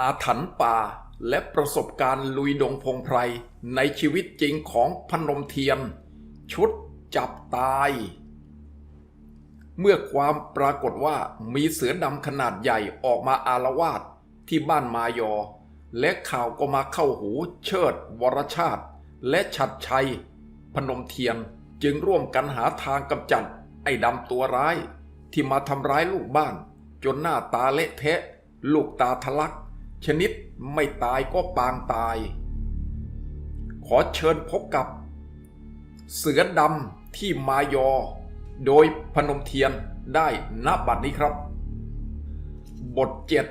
อาถรรพ์ป่าและประสบการณ์ลุยดงพงไพร ในชีวิตจริงของพนมเทียน ชุดจับตาย เมื่อความปรากฏว่ามีเสือดำขนาดใหญ่ออกมาอารวาสที่บ้านมายอ และข่าวก็มาเข้าหูเชิด วรชาติ และชัดชัย พนมเทียนจึงร่วมกันหาทางกำจัด ไอ้ดำตัวร้าย ที่มาทำร้ายลูกบ้าน จนหน้าตาเละเทะ ลูกตาทะลัก ชนิดไม่ตายก็ปางตาย ขอเชิญพบกับ เสือดำที่มายอ โดยพนมเทียนได้ณบัดนี้ครับ บทเจ็ด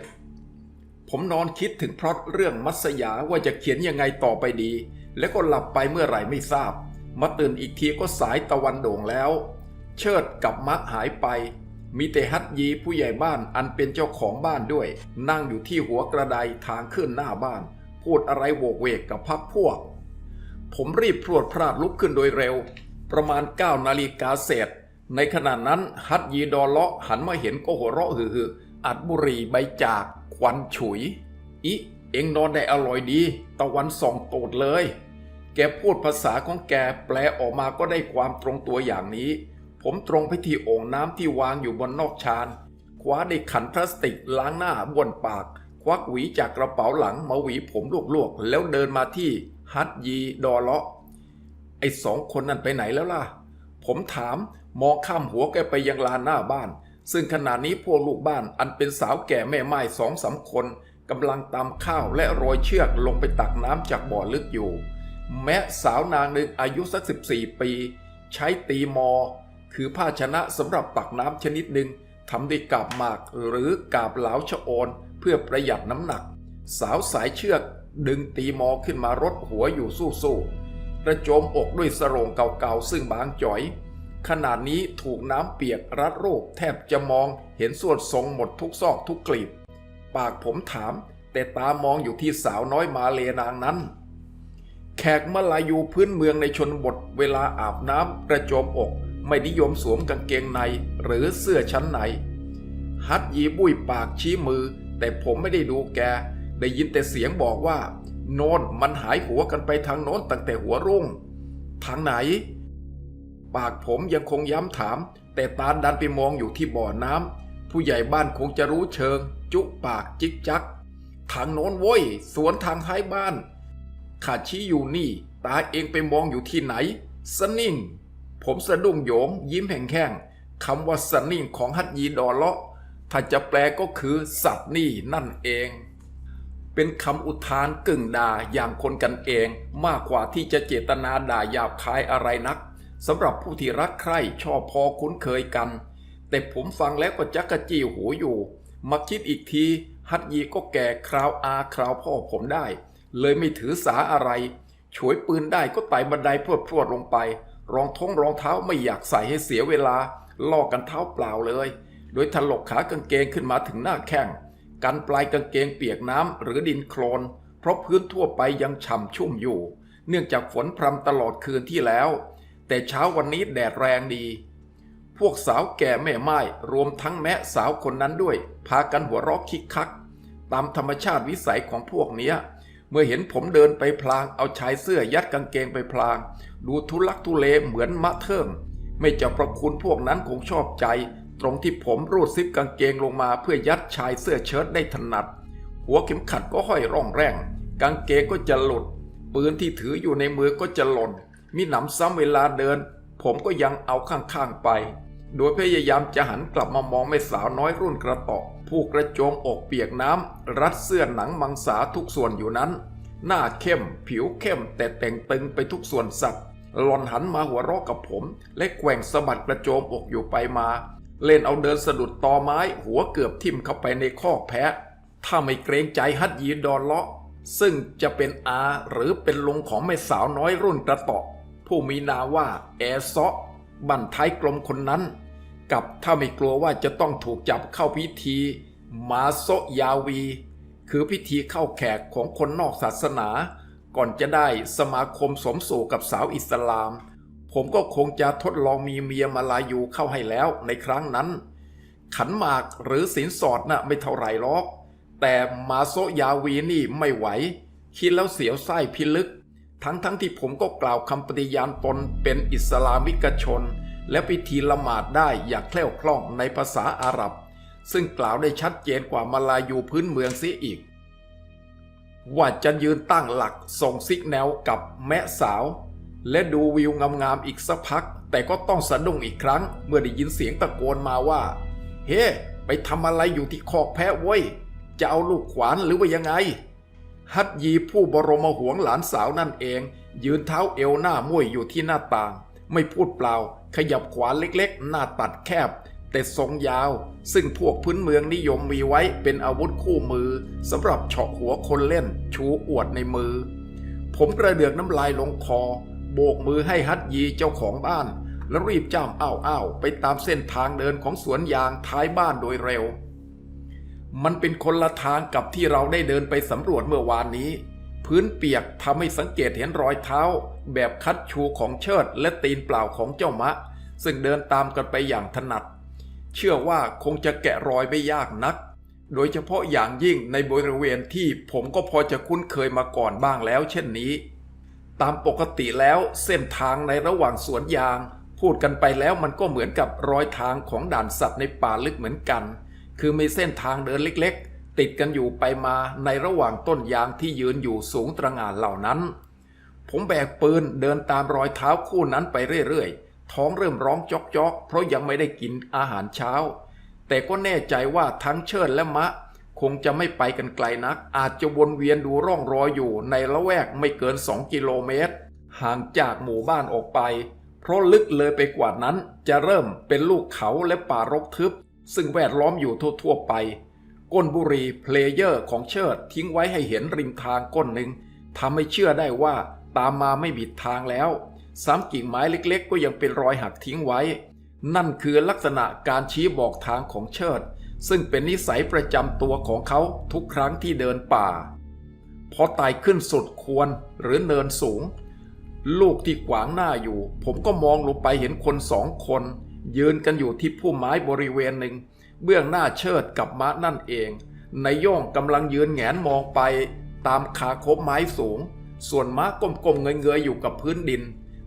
ผมนอนคิดถึงพล็อตเรื่องมัสยาว่าจะเขียนยังไงต่อไปดี แล้วก็หลับไปเมื่อไหร่ไม่ทราบ มาตื่นอีกทีก็สายตะวันโด่งแล้ว เชิดกับมักหายไป มีแต่ฮัตยีผู้ใหญ่บ้านอันเป็นเจ้าของบ้านด้วย นั่งอยู่ที่หัวกระไดทางขึ้นหน้าบ้าน พูดอะไรโวกเวกกับพักพวก ผมรีบพรวดพลาดลุกขึ้นโดยเร็ว ประมาณ 9 นาฬิกาเศษ ในขณะนั้นฮัตยีดอเลาะหันมาเห็นก็หัวเราะฮืออัดบุหรีใบจากควันฉุย อิ เอ็งนอนได้อร่อยดี ตะวันส่องโตดเลย แกพูดภาษาของแกแปลออกมาก็ได้ความตรงตัวอย่างนี้ ผมตรงไปที่โอ่งน้ำที่วางอยู่บนนอกชานคว้าได้ขันพลาสติกล้างหน้าบนปาก ควักหวีจากกระเป๋าหลังมาหวีผมลวกๆ แล้วเดินมาที่ฮัตยีดอเลาะ ไอ้สองคนนั้นไปไหนแล้วล่ะ ผมถามมองข้ามหัวแกไปยังลานหน้าบ้าน ซึ่งขณะนี้พวกลูกบ้านอันเป็นสาวแก่แม่ไม้สองสามคนกำลังตำข้าวและโรยเชือกลงไปตักน้ำจากบ่อลึกอยู่ แม้สาวนางหนึ่งอายุสักสิบสี่ปี ใช้ตีมอ คือภาชนะสำหรับตักน้ำชนิดหนึ่งทำด้วยกาบหมากหรือกาบเหลาชะโอนเพื่อประหยัดน้ำหนัก สาวสายเชือกดึงตีมอขึ้นมารดหัวอยู่สู้ๆกระโจมอกด้วยสรงเก่าๆ ซึ่งบางจ่อย ขนาดนี้ถูกน้ำเปียกรัดโรคแทบจะมองเห็นส่วนทรงหมดทุกซอกทุกกลีบ ปากผมถาม แต่ตามองอยู่ที่สาวน้อยมาเลนางนั้น แขกมาลายูพื้นเมืองในชนบทเวลาอาบน้ำกระโจมอก ไม่นิยมสวมกางเกงในหรือเสื้อชั้นในฮัดยีบุ้ยปากชี้มือ แต่ผมไม่ได้ดูแก ได้ยินแต่เสียงบอกว่า โนนมันหายหัวกันไปทางโน้นตั้งแต่หัวรุ่ง ทางไหน ปากผมยังคงย้ำถาม แต่ตาดันไปมองอยู่ที่บ่อน้ำผู้ใหญ่บ้านคงจะรู้เชิง จุปากจิกจัก ทางโน้นโว้ยสวนทางท้ายบ้านข้าชี้อยู่นี่ ตาเองไปมองอยู่ที่ไหน สนิ่ง ผมสะดุ้งโยง ยิ้มแห้งๆคำว่าสันนิ่งของฮัตยีดอเลาะถ้าจะแปลก็คือสัตว์นี่นั่นเอง เป็นคำอุทานกึ่งด่าอย่างคนกันเอง มากกว่าที่จะเจตนาด่าหยาบคายอะไรนักสำหรับผู้ที่รักใคร่ชอบพอคุ้นเคยกัน แต่ผมฟังแล้วก็จักกะจี้หูอยู่ มาคิดอีกที ฮัตยีก็แก่คราวอาคราวพ่อผมได้ เลยไม่ถือสาอะไร ฉวยปืนได้ก็ไต่บันไดพรวดพรวดลงไป รองท้องรองเท้าไม่อยากใส่ให้เสียเวลา ลอกกันเท้าเปล่าเลย โดยถลกขากางเกงขึ้นมาถึงหน้าแข้ง กันปลายกางเกงเปียกน้ำหรือดินโคลน เพราะพื้นทั่วไปยังฉ่ำชุ่มอยู่ เนื่องจากฝนพรำตลอดคืนที่แล้ว แต่เช้าวันนี้แดดแรงดี พวกสาวแก่แม่ไม้รวมทั้งแม่สาวคนนั้นด้วย พากันหัวเราะคิกคัก ตามธรรมชาติวิสัยของพวกเนี้ย เมื่อเห็นผมเดินไปพลางเอาชายเสื้อยัดกางเกงไปพลาง ดูทุลักทุเลเหมือนมะเทิงไม่เจะประคุณพวกนั้นคงชอบใจ ตรงที่ผมรูดซิปกางเกงลงมาเพื่อยัดชายเสื้อเชิ้ตได้ถนัด หัวเข็มขัดก็ห้อยร่องแรงกางเกงก็จะหลุด ปืนที่ถืออยู่ในมือก็จะหล่นมีหนำซ้ำเวลาเดิน ผมก็ยังเอาข้างๆไป โดยพยายามจะหันกลับมามองแม่สาวน้อยรุ่นกระตาะ ผู้กระโจมอกเปียกน้ำรัดเสื้อหนังมังสาทุกส่วนอยู่นั้น หน้าเข้มผิวเข้มแต่แต่งตึงไปทุกส่วนสัตว์หลอนหันมาหัวเราะกับผม และแกว่งสะบัดกระโจมอกอยู่ไปมา เล่นเอาเดินสะดุดตอไม้หัวเกือบทิ่มเข้าไปในคอแพะ ถ้าไม่เกรงใจฮัดยีดอนเลาะ ซึ่งจะเป็นอาหรือเป็นลุงของแม่สาวน้อยรุ่นกระตาะผู้มีนามว่าแอซอบันท้ายกลมคนนั้น กับถ้าไม่กลัวว่าจะต้องถูกจับเข้าพิธีมาโซยาวี คือพิธีเข้าแขกของคนนอกศาสนา ก่อนจะได้สมาคมสมสู่กับสาวอิสลาม ผมก็คงจะทดลองมีเมียมาลายูเข้าให้แล้วในครั้งนั้น ขันหมากหรือสินสอดน่ะไม่เท่าไหร่หรอก แต่มาโซยาวีนี่ไม่ไหว คิดแล้วเสียวไส้พิลึก ทั้งทั้งที่ผมก็กล่าวคำปฏิญาณตนเป็นอิสลามิกชน และพิธีละหมาดได้อย่างแคล่วคล่องในภาษาอาหรับ ซึ่งกล่าวได้ชัดเจนกว่ามาลายูพื้นเมืองเสียอีก ว่าจะยืนตั้งหลักส่งซิกแนวกับแม่สาว และดูวิวงามๆอีกสักพัก แต่ก็ต้องสะดุ้งอีกครั้ง เมื่อได้ยินเสียงตะโกนมาว่า เฮ้ไปทำอะไรอยู่ที่คอกแพะเว้ย จะเอาลูกขวานหรือว่ายังไง ฮัตยีผู้บรมหวงหลานสาวนั่นเอง ยืนเท้าเอวหน้ามุ่ยอยู่ที่หน้าต่าง ไม่พูดเปล่า ขยับขวานเล็กๆ หน้าตัดแคบ แต่ทรงยาว ซึ่งพวกพื้นเมืองนิยมมีไว้เป็นอาวุธคู่มือสำหรับเฉาะหัวคนเล่น ชูอวดในมือ ผมกระเดือกน้ำลายลงคอ โบกมือให้ฮัตยีเจ้าของบ้าน แล้วรีบจ้ามอ้าวอ้าวไปตามเส้นทางเดินของสวนยางท้ายบ้านโดยเร็ว มันเป็นคนละทางกับที่เราได้เดินไปสำรวจเมื่อวานนี้ พื้นเปียกทำให้สังเกตเห็นรอยเท้า แบบคัดชูของเชิดและตีนเปล่าของเจ้ามะ ซึ่งเดินตามกันไปอย่างถนัด เชื่อว่าคงจะแกะรอยไม่ยากนัก โดยเฉพาะอย่างยิ่งในบริเวณที่ผมก็พอจะคุ้นเคยมาก่อนบ้างแล้ว เช่นนี้ ตามปกติแล้วเส้นทางในระหว่างสวนยาง พูดกันไปแล้วมันก็เหมือนกับรอยทางของด่านสัตว์ในป่าลึกเหมือนกัน คือมีเส้นทางเดินเล็ก ๆ ติดกันอยู่ไปมาในระหว่างต้นยางที่ยืนอยู่สูงตระหง่านเหล่านั้น ผมแบกปืนเดินตามรอยเท้าคู่นั้นไปเรื่อยๆ ท้องเริ่มร้องจอกๆ เพราะยังไม่ได้กินอาหารเช้า แต่ก็แน่ใจว่าทั้งเชิดและมะ คงจะไม่ไปกันไกลนัก อาจจะวนเวียนดูร่องรอยอยู่ในละแวกไม่เกิน 2 กิโลเมตร ห่างจากหมู่บ้านออกไป เพราะลึกเลยไปกว่านั้นจะเริ่มเป็นลูกเขาและป่ารกทึบ ซึ่งแวดล้อมอยู่ทั่วๆไป ก้นบุรีเพลเยอร์ของเชิดทิ้งไว้ให้เห็นริมทางก้นหนึ่งทำให้เชื่อได้ว่า ตามมาไม่บิดทางแล้วซ้ำกิ่งไม้เล็กๆ ก็ยังเป็นรอยหักทิ้งไว้ นั่นคือลักษณะการชี้บอกทางของเชิด ซึ่งเป็นนิสัยประจำตัวของเขาทุกครั้งที่เดินป่า พอไต่ขึ้นสุดควรหรือเนินสูง ลูกที่ขวางหน้าอยู่ ผมก็มองลงไปเห็นคนสองคน ยืนกันอยู่ที่พุ่มไม้บริเวณหนึ่ง เบื้องหน้าเชิดกับม้านั่นเองนายโย่งกำลังยืนแงนมองไปตามขาคบไม้สูง ส่วนม้าก้มๆเงยๆอยู่กับพื้นดิน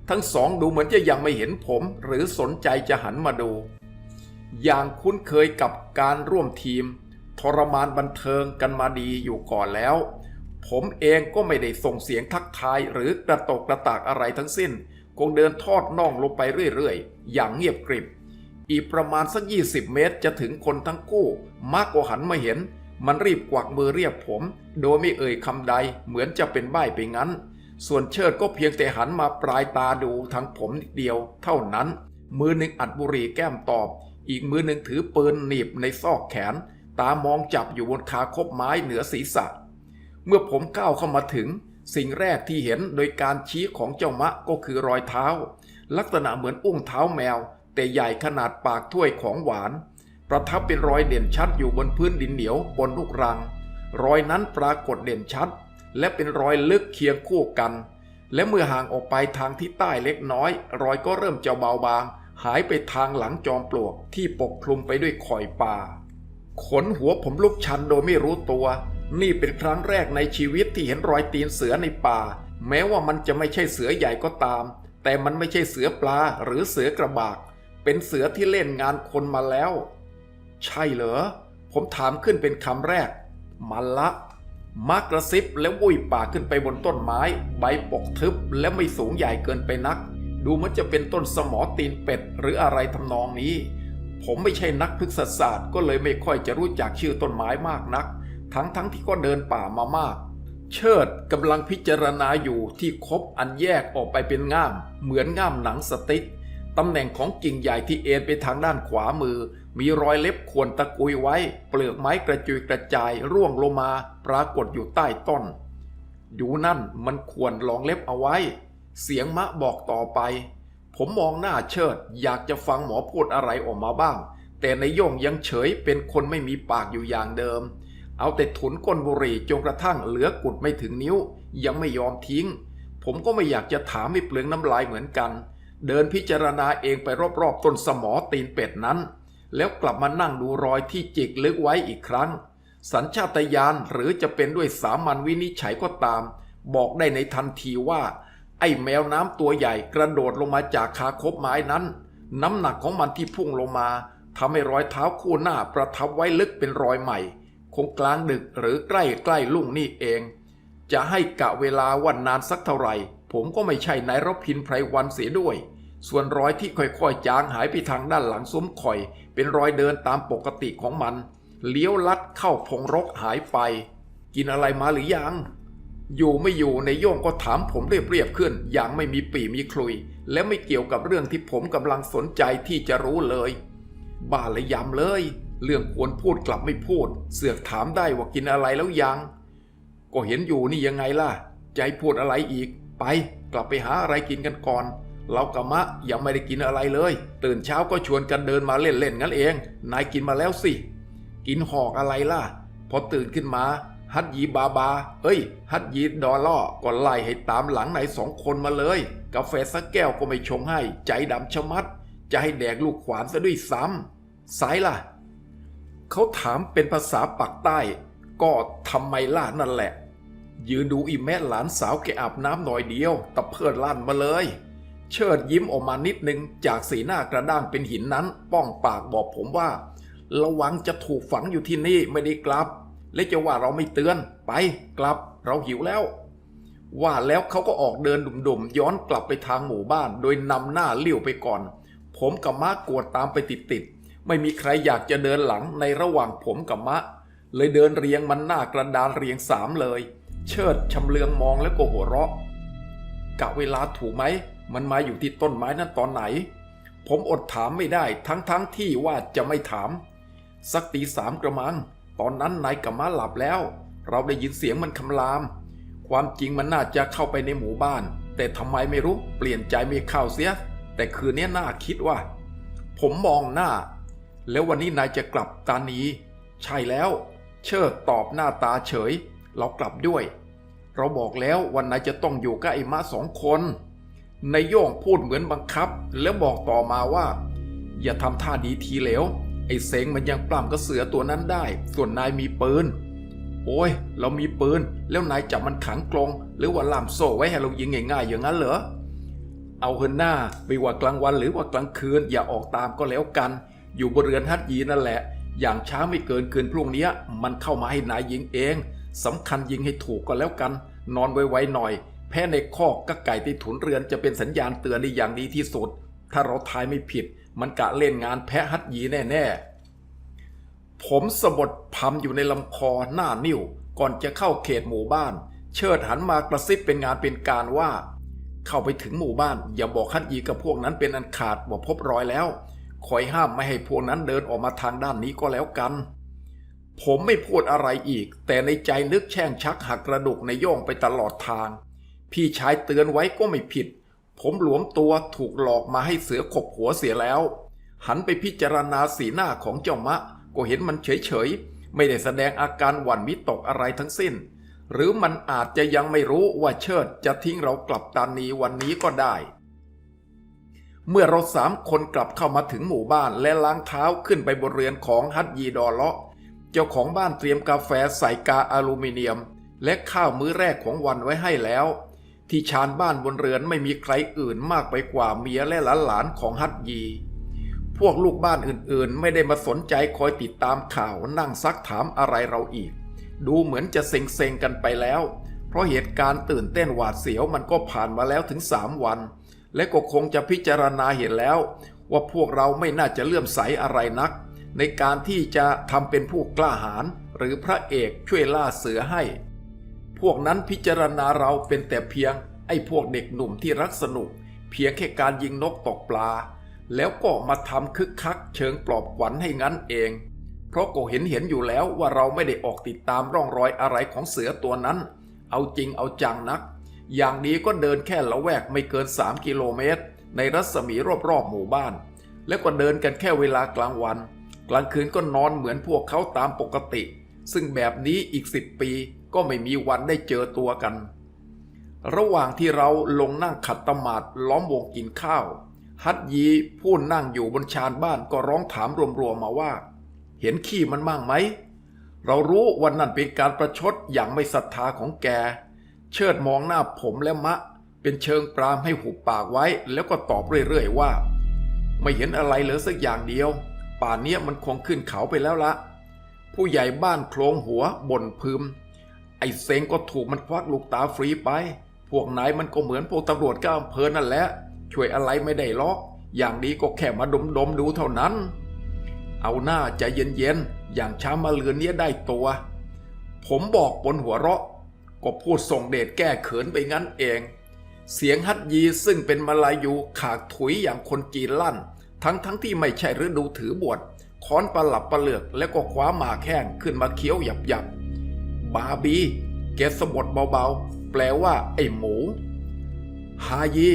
ทั้งสองดูเหมือนจะยังไม่เห็นผมหรือสนใจจะหันมาดู อย่างคุ้นเคยกับการร่วมทีม ทรมานบันเทิงกันมาดีอยู่ก่อนแล้ว ผมเองก็ไม่ได้ส่งเสียงทักทายหรือกระตกกระตากอะไรทั้งสิ้น คงเดินทอดน่องลงไปเรื่อยๆ อย่างเงียบกริบ อีกประมาณสัก 20 เมตรจะถึงคนทั้งคู่ มากกว่าหันมาเห็น มันรีบกวักมือเรียกผม โดยไม่เอ่ยคำใดเหมือนจะเป็นใบ้ไปงั้น ส่วนเชิดก็เพียงแต่หันมาปลายตาดูทางผมนิดเดียว เท่านั้น มือหนึ่งอัดบุหรี่แก้มตอบ อีกมือหนึ่งถือปืนหนีบในซอกแขน ตามองจับอยู่บนขาคบไม้เหนือศีรษะ เมื่อผมก้าวเข้ามาถึง สิ่งแรกที่เห็นโดยการชี้ของเจ้ามะก็คือรอยเท้า ลักษณะเหมือนอุ้งเท้าแมว แต่ใหญ่ขนาดปากถ้วยของหวาน ประทับเป็นรอยเด่นชัดอยู่บนพื้นดินเหนียวบนลูกรัง รอยนั้นปรากฏเด่นชัด และเป็นรอยลึกเคียงคู่กัน และเมื่อห่างออกไปทางทิศใต้เล็กน้อย รอยก็เริ่มจะเบาบาง หายไปทางหลังจอมปลวกที่ปกคลุมไปด้วยข่อยป่า ขนหัวผมลุกชันโดยไม่รู้ตัว นี่เป็นครั้งแรกในชีวิตที่เห็นรอยตีนเสือในป่า แม้ว่ามันจะไม่ใช่เสือใหญ่ก็ตาม แต่มันไม่ใช่เสือปลาหรือเสือกระบาก เป็นเสือที่เล่นงานคนมาแล้ว ใช่เหรอ ผมถามขึ้นเป็นคำแรก มันละมากระซิบแล้ววุ้ยป่ากขึ้นไปบนต้นไม้ ใบปกทึบและไม่สูงใหญ่เกินไปนัก ดูเหมือนจะเป็นต้นสมอตีนเป็ดหรืออะไรทำนองนี้ ผมไม่ใช่นักพฤกษศาสตร์ก็เลยไม่ค่อยจะรู้จักชื่อต้นไม้มากนัก ทั้งๆทที่ก็เดินป่ามามาก เชิดกำลังพิจารณาอยู่ที่คบอันแยกออกไปเป็นง่าม เหมือนง่ามหนังสติ๊ก ตำแหน่งของกิ่งใหญ่ที่เอ็นไปทางด้านขวามือ มีรอยเล็บข่วนตะกุยไว้ เปลือกไม้กระจุยกระจายร่วงลงมาปรากฏอยู่ใต้ต้น ดูนั่นมันควรลองเล็บเอาไว้ เสียงมะบอกต่อไป ผมมองหน้าเชิด อยากจะฟังหมอพูดอะไรออกมาบ้าง แต่ในยโย่งยังเฉยเป็นคนไม่มีปากอยู่อย่างเดิม เอาแต่ถุนก้นบุหรี่จนกระทั่งเหลือกุดไม่ถึงนิ้ว ยังไม่ยอมทิ้ง ผมก็ไม่อยากจะถามไม่เปลืองน้ำลายเหมือนกัน เดินพิจารณาเองไปรอบๆต้นสมอตีนเป็ดนั้น แล้วกลับมานั่งดูรอยที่จิกลึกไว้อีกครั้ง สัญชาตญาณหรือจะเป็นด้วยสามัญวินิจฉัยก็ตาม บอกได้ในทันทีว่า ไอ้แมวน้ำตัวใหญ่กระโดดลงมาจากคาคบไม้นั้น น้ำหนักของมันที่พุ่งลงมาทำให้รอยเท้าคู่หน้าประทับไว้ลึกเป็นรอยใหม่ คงกลางดึกหรือใกล้ใกล้ลุ่งนี่เอง จะให้กะเวลาวันนานสักเท่าไหร่ ผมก็ไม่ใช่นายรพินไพรวันเสียด้วย ส่วนรอยที่ค่อยๆจางหายไปทางด้านหลังซุ้มข่อย เป็นรอยเดินตามปกติของมัน เลี้ยวลัดเข้าพงรกหายไป กินอะไรมาหรือยัง อยู่ไม่อยู่ในโย่งก็ถามผมเรียบๆขึ้น อย่างไม่มีปีมีคลุย และไม่เกี่ยวกับเรื่องที่ผมกำลังสนใจที่จะรู้เลย บ้าเลยยำเลย เรื่องควรพูดกลับไม่พูด เสือกถามได้ว่ากินอะไรแล้วยัง ก็เห็นอยู่นี่ยังไงล่ะ ใจพูดอะไรอีก ไปกลับไปหาอะไรกินกันก่อนเรากับมะยังไม่ได้กินอะไรเลย ตื่นเช้าก็ชวนกันเดินมาเล่นๆงั้นเอง นายกินมาแล้วสิ กินหอกอะไรล่ะ พอตื่นขึ้นมา ฮัดยีบาบา เอ้ย ฮัดยีดอล่อก็ไล่ให้ตามหลังนายสองคนมาเลย กาแฟสักแก้วก็ไม่ชงให้ ใจดำชะมัด จะให้แดกลูกขวานซะด้วยซ้ำสายล่ะ เขาถามเป็นภาษาปักใต้ ก็ทำไมล่ะนั่นแหละ ยืนดูอีแม่หลานสาวแกอาบน้ำหน่อยเดียวตะเพิดลั่นมาเลย เชิดยิ้มออกมานิดนึงจากสีหน้ากระด้างเป็นหินนั้น ป้องปากบอกผมว่า ระวังจะถูกฝังอยู่ที่นี่ไม่ได้กลับ และจะว่าเราไม่เตือน ไปกลับเราหิวแล้ว ว่าแล้วเขาก็ออกเดินดุ่มๆย้อนกลับไปทางหมู่บ้าน โดยนำหน้าเลี้ยวไปก่อน ผมกับมะกวดตามไปติดๆไม่มีใครอยากจะเดินหลังในระหว่างผมกับมะ เลยเดินเรียงมันหน้ากระดานเรียงสามเลย เชิดชำเลืองมองแล้วก็หัวเราะกะเวลาถูกไหม มันมาอยู่ที่ต้นไม้นั้นตอนไหน ผมอดถามไม่ได้ทั้งๆทที่ว่าจะไม่ถาม สักตีสามกระมัง ตอนนั้นนายกับม้าหลับแล้ว เราได้ยินเสียงมันคำราม ความจริงมันน่าจะเข้าไปในหมู่บ้าน แต่ทำไมไม่รู้เปลี่ยนใจไม่เข้าเสีย แต่คืนนี้น่าคิดว่า ผมมองหน้า แล้ววันนี้นายจะกลับตานี้ ใช่แล้ว เชิดตอบหน้าตาเฉย เรากลับด้วย เราบอกแล้ววันนายจะต้องอยู่กับไอ้ม้าสองคนนายโย่งพูดเหมือนบังคับ แล้วบอกต่อมาว่า อย่าทำท่าดีทีเหลวไอ้เสงมันยังปล้ำกระเสือตัวนั้นได้ ส่วนนายมีปืนโอ้ย เรามีปืน แล้วนายจับมันขังกรงหรือว่าล่ามโซ่ไว้ให้เรายิงง่ายๆอย่างนั้นเหรอ เอาเฮนหน้าไม่ว่ากลางวันหรือว่ากลางคืนอย่าออกตามก็แล้วกัน อยู่บนเรือนฮัตยีนั่นแหละ อย่างช้าไม่เกินคืนพรุ่งนี้มันเข้ามาให้นายยิงเอง สำคัญยิงให้ถูกก็แล้วกัน นอนไวๆหน่อย แพ้ในคอกกะไก่ที่ถุนเรือนจะเป็นสัญญาณเตือนได้อย่างดีที่สุด ถ้าเราทายไม่ผิด มันกะเล่นงานแพะฮัตยีแน่ๆ ผมสะบดพำอยู่ในลำคอหน้านิ้ว ก่อนจะเข้าเขตหมู่บ้าน เชิดหันมากระซิบเป็นงานเป็นการว่า เข้าไปถึงหมู่บ้าน อย่าบอกฮัตยีกับพวกนั้นเป็นอันขาดว่าพบรอยแล้วคอยห้ามไม่ให้พวกนั้นเดินออกมาทางด้านนี้ก็แล้วกัน ผมไม่พูดอะไรอีก แต่ในใจนึกแช่งชักหักกระดูกในโย่งไปตลอดทาง พี่ชายเตือนไว้ก็ไม่ผิด ผมหลวมตัวถูกหลอกมาให้เสือขบหัวเสียแล้ว หันไปพิจารณาสีหน้าของเจ้ามะ ก็เห็นมันเฉยๆ ไม่ได้แสดงอาการหวั่นวิตกอะไรทั้งสิ้น หรือมันอาจจะยังไม่รู้ว่าเชิดจะทิ้งเรากลับตานีวันนี้ก็ได้ เมื่อเราสามคนกลับเข้ามาถึงหมู่บ้านและล้างเท้าขึ้นไปบนเรือนของฮัตยีดอเลาะ เจ้าของบ้านเตรียมกาแฟใส่กาอลูมิเนียม และข้าวมื้อแรกของวันไว้ให้แล้ว ที่ชานบ้านบนเรือนไม่มีใครอื่นมากไปกว่าเมียและหลานๆของฮัตยี พวกลูกบ้านอื่นๆ ไม่ได้มาสนใจคอยติดตามข่าวนั่งซักถามอะไรเราอีก ดูเหมือนจะเซ็งๆกันไปแล้ว เพราะเหตุการณ์ตื่นเต้นหวาดเสียวมันก็ผ่านมาแล้วถึงสามวัน และก็คงจะพิจารณาเห็นแล้ว ว่าพวกเราไม่น่าจะเลื่อมใสอะไรนัก ในการที่จะทำเป็นผู้กล้าหาญหรือพระเอกช่วยล่าเสือให้ พวกนั้นพิจารณาเราเป็นแต่เพียงไอ้พวกเด็กหนุ่มที่รักสนุก เพียงแค่การยิงนกตกปลา แล้วก็มาทำคึกคักเชิงปลอบขวัญให้งั้นเอง เพราะก็เห็นเห็นอยู่แล้วว่าเราไม่ได้ออกติดตามร่องรอยอะไรของเสือตัวนั้น เอาจริงเอาจังนัก อย่างดีก็เดินแค่ละแวกไม่เกิน 3 กิโลเมตร ในรัศมีรอบๆหมู่บ้าน แล้วก็เดินกันแค่เวลากลางวัน กลางคืนก็นอนเหมือนพวกเขาตามปกติ ซึ่งแบบนี้อีกสิบปีก็ไม่มีวันได้เจอตัวกัน ระหว่างที่เราลงนั่งขัดตมาดล้อมวงกินข้าว ฮัตยีผู้นั่งอยู่บนชานบ้านก็ร้องถามรวมๆมาว่า เห็นขี้มันมั่งไหม เรารู้ว่านั่นเป็นการประชดอย่างไม่ศรัทธาของแก เชิดมองหน้าผมและมะ เป็นเชิงปรามให้หุบปากไว้ แล้วก็ตอบเรื่อยๆว่า ไม่เห็นอะไรเลือสักอย่างเดียว ป่านเนี้ยมันคงขึ้นเขาไปแล้วละ ผู้ใหญ่บ้านโคลงหัวบ่นพึม ไอ้เซงก็ถูกมันควักลูกตาฟรีไป พวกนายมันก็เหมือนพวกตำรวจก้าอำเภอนั่นแหละ ช่วยอะไรไม่ได้หรอก อย่างดีก็แค่มาดมดมดูเท่านั้น เอาหน้าใจเย็นๆ อย่างช้ามาเลือนเนี้ยได้ตัว ผมบอกบนหัวเราะ ก็พูดส่งเดชแก้เขินไปงั้นเอง เสียงฮัดยีซึ่งเป็นมาลายูขากถุยอย่างคนจีนลั่น ทั้งทั้งที่ไม่ใช่ฤดูถือบวชค้อนประหลับประเหลือกแล้วก็คว้าหมากแห้งขึ้นมาเคี้ยวหยับหยับบาบีแกสะบดเบาๆ แปลว่า ไอ้หมู ฮายี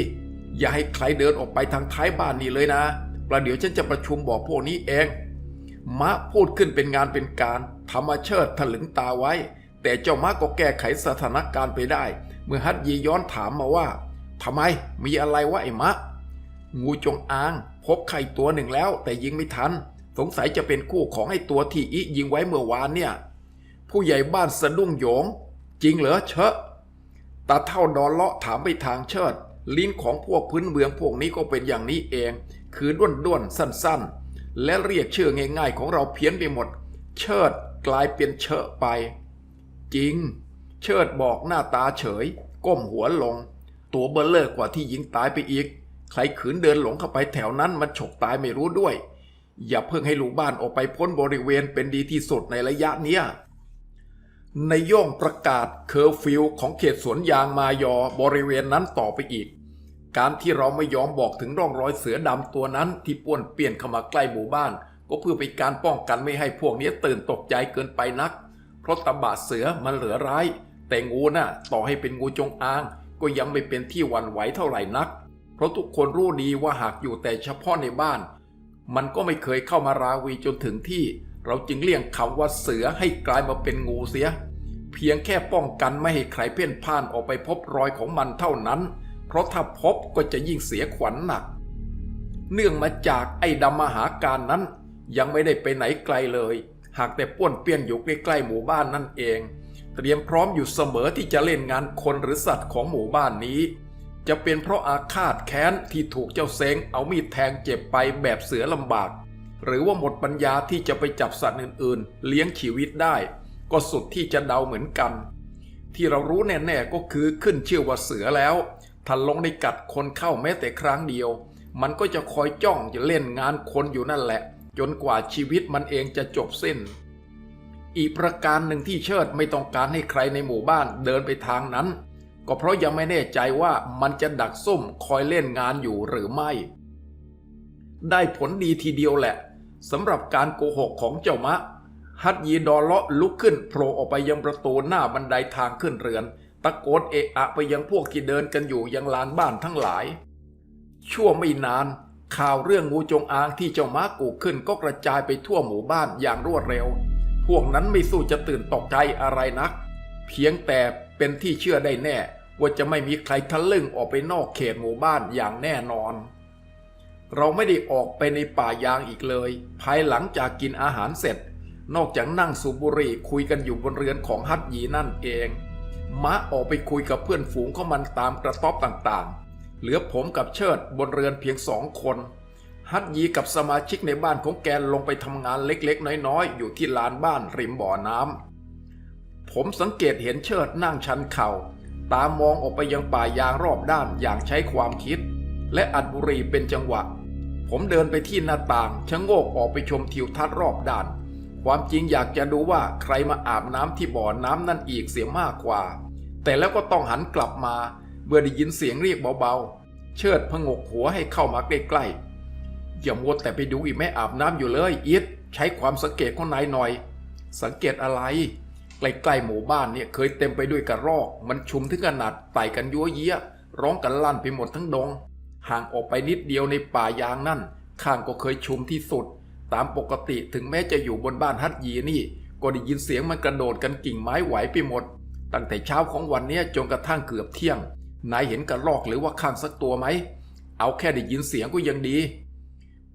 อย่าให้ใครเดินออกไปทางท้ายบ้านนี่เลยนะ ประเดี๋ยวฉันจะประชุมบอกพวกนี้เอง มะพูดขึ้นเป็นงานเป็นการธรรมเชิดถลึงตาไว้ แต่เจ้ามะก็แก้ไขสถานการณ์ไปได้ เมื่อฮัดยีย้อนถามมาว่าทำไมมีอะไรวะไอ้มะ งูจงอาง พบไข่ตัวหนึ่งแล้วแต่ยิงไม่ทัน สงสัยจะเป็นคู่ของไอ้ตัวที่อิยิงไว้เมื่อวานเนี่ย ผู้ใหญ่บ้านสะดุ้งโยง จริงเหรอเชอะตาเท่าดอนเลาะถามไปทางเชิด ลิ้นของพวกพื้นเมืองพวกนี้ก็เป็นอย่างนี้เอง คือด้วนด้วนสั้นๆ และเรียกชื่อง่าย ๆ ของเราเพี้ยนไปหมด เชิดกลายเป็นเชอะไป จริง เชิดบอกหน้าตาเฉย ก้มหัวลง ตัวเบลเลอร์กว่าที่ยิงตายไปอีก ใครขืนเดินหลงเข้าไปแถวนั้นมันฉกตายไม่รู้ด้วย อย่าเพิ่งให้ลูกบ้านออกไปพ้นบริเวณเป็นดีที่สุดในระยะเนี้ยในยโย่งประกาศเคอร์ฟิวของเขตสวนยางมายอบริเวณนั้นต่อไปอีก การที่เราไม่ยอมบอกถึงร่องรอยเสือดำตัวนั้นที่ป้วนเปี้ยนเข้ามาใกล้หมู่บ้าน ก็เพื่อเป็นการป้องกันไม่ให้พวกนี้ตื่นตกใจเกินไปนัก เพราะตบะเสือมันเหลือร้าย แต่งูน่ะต่อให้เป็นงูจงอาง ก็ยังไม่เป็นที่หวั่นไหวเท่าไหร่นัก เพราะทุกคนรู้ดีว่าหากอยู่แต่เฉพาะในบ้าน มันก็ไม่เคยเข้ามาราวีจนถึงที่ เราจึงเลี่ยงคำว่าเสือให้กลายมาเป็นงูเสีย เพียงแค่ป้องกันไม่ให้ใครเพ่นพ่านออกไปพบรอยของมันเท่านั้น เพราะถ้าพบก็จะยิ่งเสียขวัญหนัก เนื่องมาจากไอ้ดำมหาการนั้น ยังไม่ได้ไปไหนไกลเลย หากแต่ป้วนเปี้ยนอยู่ใกล้ๆหมู่บ้านนั่นเอง เตรียมพร้อมอยู่เสมอที่จะเล่นงานคนหรือสัตว์ของหมู่บ้านนี้ จะเป็นเพราะอาฆาตแค้นที่ถูกเจ้าเซงเอามีดแทงเจ็บไปแบบเสือลำบาก หรือว่าหมดปัญญาที่จะไปจับสัตว์อื่นๆ เลี้ยงชีวิตได้ ก็สุดที่จะเดาเหมือนกัน ที่เรารู้แน่ๆก็คือขึ้นชื่อว่าเสือแล้วถ้าลงในกัดคนเข้าแม้แต่ครั้งเดียว มันก็จะคอยจ้องจะเล่นงานคนอยู่นั่นแหละ จนกว่าชีวิตมันเองจะจบสิ้น อีกประการหนึ่งที่เชิดไม่ต้องการให้ใครในหมู่บ้านเดินไปทางนั้น ก็เพราะยังไม่แน่ใจว่ามันจะดักซุ่มคอยเล่นงานอยู่หรือไม่ ได้ผลดีทีเดียวแหละสำหรับการโกหกของเจ้ามะ ฮัตยีดอเลาะลุกขึ้นโผล่ออกไปยังประตูหน้าบันไดทางขึ้นเรือน ตะโกนเอะอะไปยังพวกที่เดินกันอยู่ยังลานบ้านทั้งหลาย ชั่วไม่นาน ข่าวเรื่องงูจงอางที่เจ้าม้ากูกขึ้นก็กระจายไปทั่วหมู่บ้านอย่างรวดเร็ว พวกนั้นไม่สู้จะตื่นตกใจอะไรนัก เพียงแต่ เป็นที่เชื่อได้แน่ ว่าจะไม่มีใครทะลึ่งออกไปนอกเขตหมู่บ้านอย่างแน่นอน เราไม่ได้ออกไปในป่ายางอีกเลย ภายหลังจากกินอาหารเสร็จ นอกจากนั่งสูบบุหรี่คุยกันอยู่บนเรือนของฮัตยีนั่นเองม้าออกไปคุยกับเพื่อนฝูงของมันตามกระต๊อบต่างๆ เหลือผมกับเชิดบนเรือนเพียงสองคน ฮัตยีกับสมาชิกในบ้านของแกลงไปทำงานเล็กๆ น้อยๆ อยู่ที่ลานบ้านริมบ่อน้ำ ผมสังเกตเห็นเชิดนั่งชันเข่า ตามองออกไปยังป่ายางรอบด้านอย่างใช้ความคิด และอัดบุรีเป็นจังหวะ ผมเดินไปที่หน้าต่างชะโงกออกไปชมทิวทัศน์รอบด้าน ความจริงอยากจะดูว่าใครมาอาบน้ำที่บ่อน้ำนั่นอีกเสียมากกว่า แต่แล้วก็ต้องหันกลับมาเมื่อได้ยินเสียงเรียกเบาๆ เชิดพงกหัวให้เข้ามาใกล้ๆอย่ามัวแต่ไปดูอีแม่อาบน้ำอยู่เลยอีทใช้ความสังเกตของนายหน่อย สังเกตอะไร ใกล้ๆหมู่บ้านเนี่ยเคยเต็มไปด้วยกระรอก มันชุมถึงขนาดไต่กันยัวเยี้ย ร้องกันลั่นไปหมดทั้งดง ห่างออกไปนิดเดียวในป่ายางนั่น ข้างก็เคยชุมที่สุด ตามปกติถึงแม้จะอยู่บนบ้านฮัตยีนี่ ก็ได้ยินเสียงมันกระโดดกันกิ่งไม้ไหวไปหมด ตั้งแต่เช้าของวันนี้จนกระทั่งเกือบเที่ยง นายเห็นกระรอกหรือว่าข้างสักตัวไหม เอาแค่ได้ยินเสียงก็ยังดี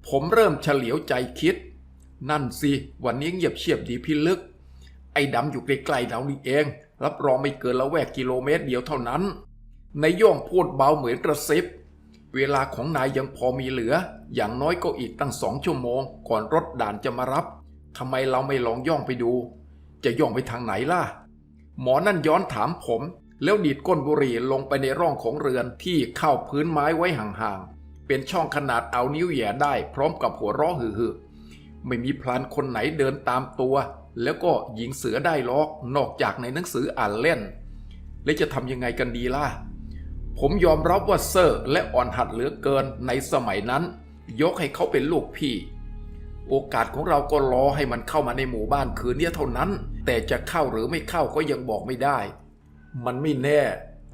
ผมเริ่มเฉลียวใจคิด นั่นสิวันนี้เงียบเชียบดีพิลึก ไอ้ดำอยู่ใกล้ๆเรานี่เอง รับรองไม่เกินละแวกกิโลเมตรเดียวเท่านั้นนายย่องพูดเบาเหมือนกระซิบ เวลาของนายยังพอมีเหลือ อย่างน้อยก็อีกตั้งสองชั่วโมง ก่อนรถด่านจะมารับทำไมเราไม่ลองย่องไปดู จะย่องไปทางไหนล่ะ หมอนั่นย้อนถามผม แล้วดีดก้นบุหรี่ลงไปในร่องของเรือนที่เข้าพื้นไม้ไว้ห่างๆ เป็นช่องขนาดเอานิ้วแหย่ได้พร้อมกับหัวเราะฮือๆไม่มีพลานคนไหนเดินตามตัว แล้วก็ยิงเสือได้หรอกนอกจากในหนังสืออ่านเล่น แล้วจะทำยังไงกันดีล่ะ ผมยอมรับว่าเซอร์และอ่อนหัดเหลือเกินในสมัยนั้น ยกให้เขาเป็นลูกพี่ โอกาสของเราก็รอให้มันเข้ามาในหมู่บ้านคืนนี้เท่านั้น แต่จะเข้าหรือไม่เข้าก็ยังบอกไม่ได้ มันไม่แน่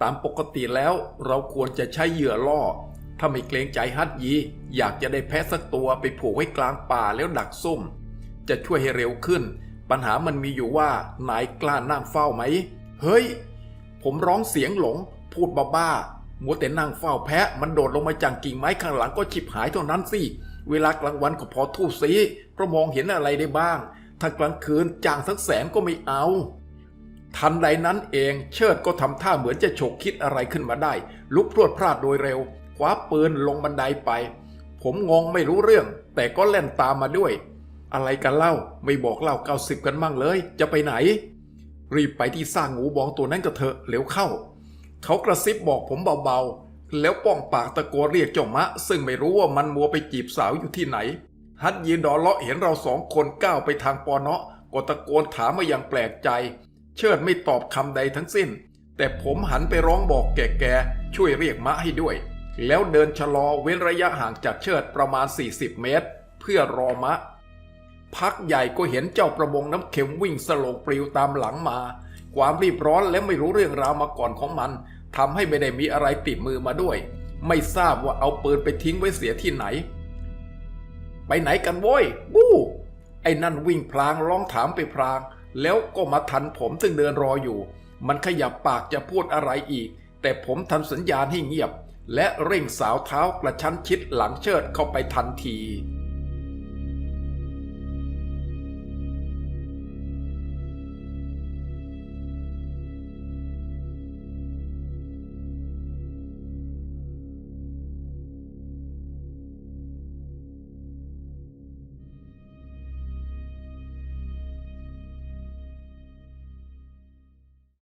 ตามปกติแล้วเราควรจะใช้เหยื่อล่อถ้าไม่เกรงใจฮัตยี อยากจะได้แพะสักตัวไปผูกไว้กลางป่าแล้วดักซุ่ม จะช่วยให้เร็วขึ้น ปัญหามันมีอยู่ว่านายกล้านั่งเฝ้าไหม เฮ้ย ผมร้องเสียงหลง พูดบ้าๆมัวแต่นั่งเฝ้าแพะ มันโดดลงมาจากกิ่งไม้ข้างหลังก็ฉิบหายเท่านั้นสิ เวลากลางวันก็พอทู่ซีเพราะมองเห็นอะไรได้บ้าง ถ้ากลางคืนจางสักแสนก็ไม่เอา ทันใดนั้นเองเชิดก็ทำท่าเหมือนจะฉกคิดอะไรขึ้นมาได้ ลุกพรวดพลาดโดยเร็วคว้าปืนลงบันไดไป ผมงงไม่รู้เรื่อง แต่ก็เล่นตามมาด้วย อะไรกันเล่า ไม่บอกเล่าเก้าสิบกันมั่งเลย จะไปไหน รีบไปที่สร้างงูบองตัวนั้นก็เถอะเร็วเข้า เขากระซิบบอกผมเบาๆ แล้วป้องปากตะโกนเรียกเจ้ามะ ซึ่งไม่รู้ว่ามันมัวไปจีบสาวอยู่ที่ไหน ฮัดยีนดอเลาะเห็นเราสองคนก้าวไปทางปอเนาะก็ตะโกนถามมาอย่างแปลกใจ เชิดไม่ตอบคำใดทั้งสิ้น แต่ผมหันไปร้องบอกแก่ๆช่วยเรียกมะให้ด้วย แล้วเดินชะลอเว้นระยะห่างจากเชิดประมาณ 40 เมตร เพื่อรอมะ พักใหญ่ก็เห็นเจ้าประมงน้ำเข็มวิ่งสโลงปลิวตามหลังมา ความรีบร้อนและไม่รู้เรื่องราวมาก่อนของมันทำให้ไม่ได้มีอะไรติดมือมาด้วย ไม่ทราบว่าเอาปืนไปทิ้งไว้เสียที่ไหน ไปไหนกันโว้ยบู้ไอ้นั่นวิ่งพลางร้องถามไปพลาง แล้วก็มาทันผมซึ่งเดินรออยู่ มันขยับปากจะพูดอะไรอีก แต่ผมทำสัญญาณให้เงียบ และเร่งสาวเท้ากระชั้นชิดหลังเชิดเข้าไปทันที